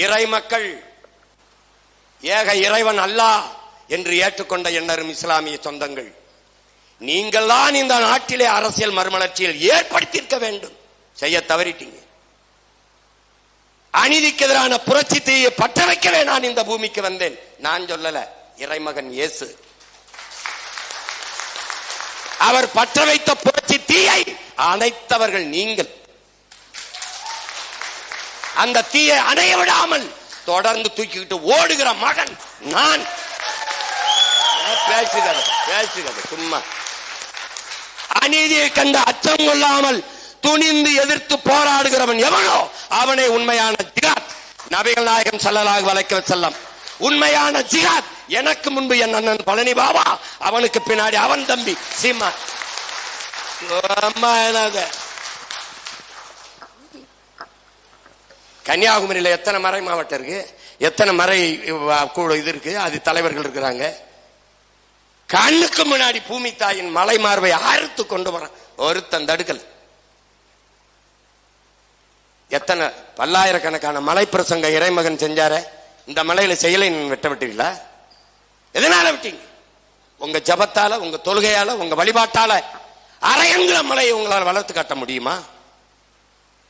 இறை மக்கள் ஏக இறைவன் அல்லாஹ் என்று ஏற்றுக்கொண்ட எண்ணரும் இஸ்லாமிய சொந்தங்கள். நீங்கள் தான் இந்த நாட்டிலே அரசியல் மறுமலர்ச்சியில் ஏற்படுத்தியிருக்க வேண்டும். செய்ய தவறிட்டீங்க. அநீதிக்கு எதிரான புரட்சி தீயை பற்ற வைக்கவே நான் இந்த பூமிக்கு வந்தேன். நான் சொல்லல இறைமகன் இயேசு. அவர் பற்ற வைத்த புரட்சி தீயை அணைத்தவர்கள் நீங்கள். அந்த தீயை அணைய விடாமல் தொடர்ந்து தூக்கிக்கிட்டு ஓடுகிற மகன் நான். பேசுகிறது பேசுகிறது சும்மா. அநீதியை கண்ட அச்சம் கொள்ளாமல் துணிந்து எதிர்த்து போராடுகிறவன் எவனோ? அவனை உண்மையான ஜிகாத் நபிகள் நாயகம் செல்லலாக வளைக்கிற செல்லம் உண்மையான ஜிகாத் எனக்கு முன்பு என் அண்ணன் பழனி பாபா அவனுக்கு பின்னாடி அவன் தம்பி சீமா சும்மா என்னது? கன்னியாகுமரியில் எத்தனை மறை மாவட்டம் இருக்கு? எத்தனை மறை கூட இது இருக்கு? அது தலைவர்கள் இருக்கிறாங்க. கண்ணுக்கு முன்னாடி பூமி தாயின் மலை மார்பை அறுத்து கொண்டு வரான் ஒருத்தன் தடுக்கல். எத்தனை பல்லாயிரக்கணக்கான மலை பிரசங்க இறைமகன் செஞ்சார? இந்த மலையில செயலை வெட்ட விட்டீங்களா எதனால விட்டீங்க? உங்க ஜபத்தால உங்க தொழுகையால உங்க வழிபாட்டால அரையங்குல மலையை உங்களால் வளர்த்து காட்ட முடியுமா?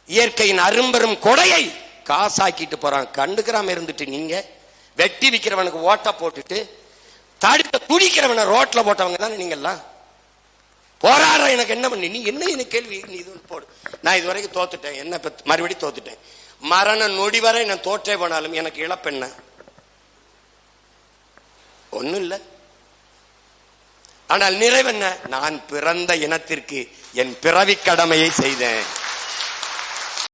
இயற்கையின் அரும்பெரும் கொடையை காசாக்கிட்டு போறான். கண்டுக்கிறாம இருந்துட்டு நீங்க வெட்டி விக்கிறவனுக்கு ஓட்ட போட்டுட்டு தடுக்க துடிக்கிறவனை ரோட்ல போட்டவங்க தானே நீங்கெல்லாம்? போராடுற எனக்கு என்ன பண்ணி? நீ என்ன எனக்கு கேள்வி? நீ இது போடு. நான் இது வரைக்கும் தோத்துட்டேன். என்ன மறுபடியும் தோத்துட்டேன். மரண நொடி வரை நான் தோற்றே போனாலும் எனக்கு இழப்பென்ன ஒண்ணும் இல்லை. ஆனால் நிறைவென்ன? நான் பிறந்த இனத்திற்கு என் பிறவி கடமையை செய்தேன்.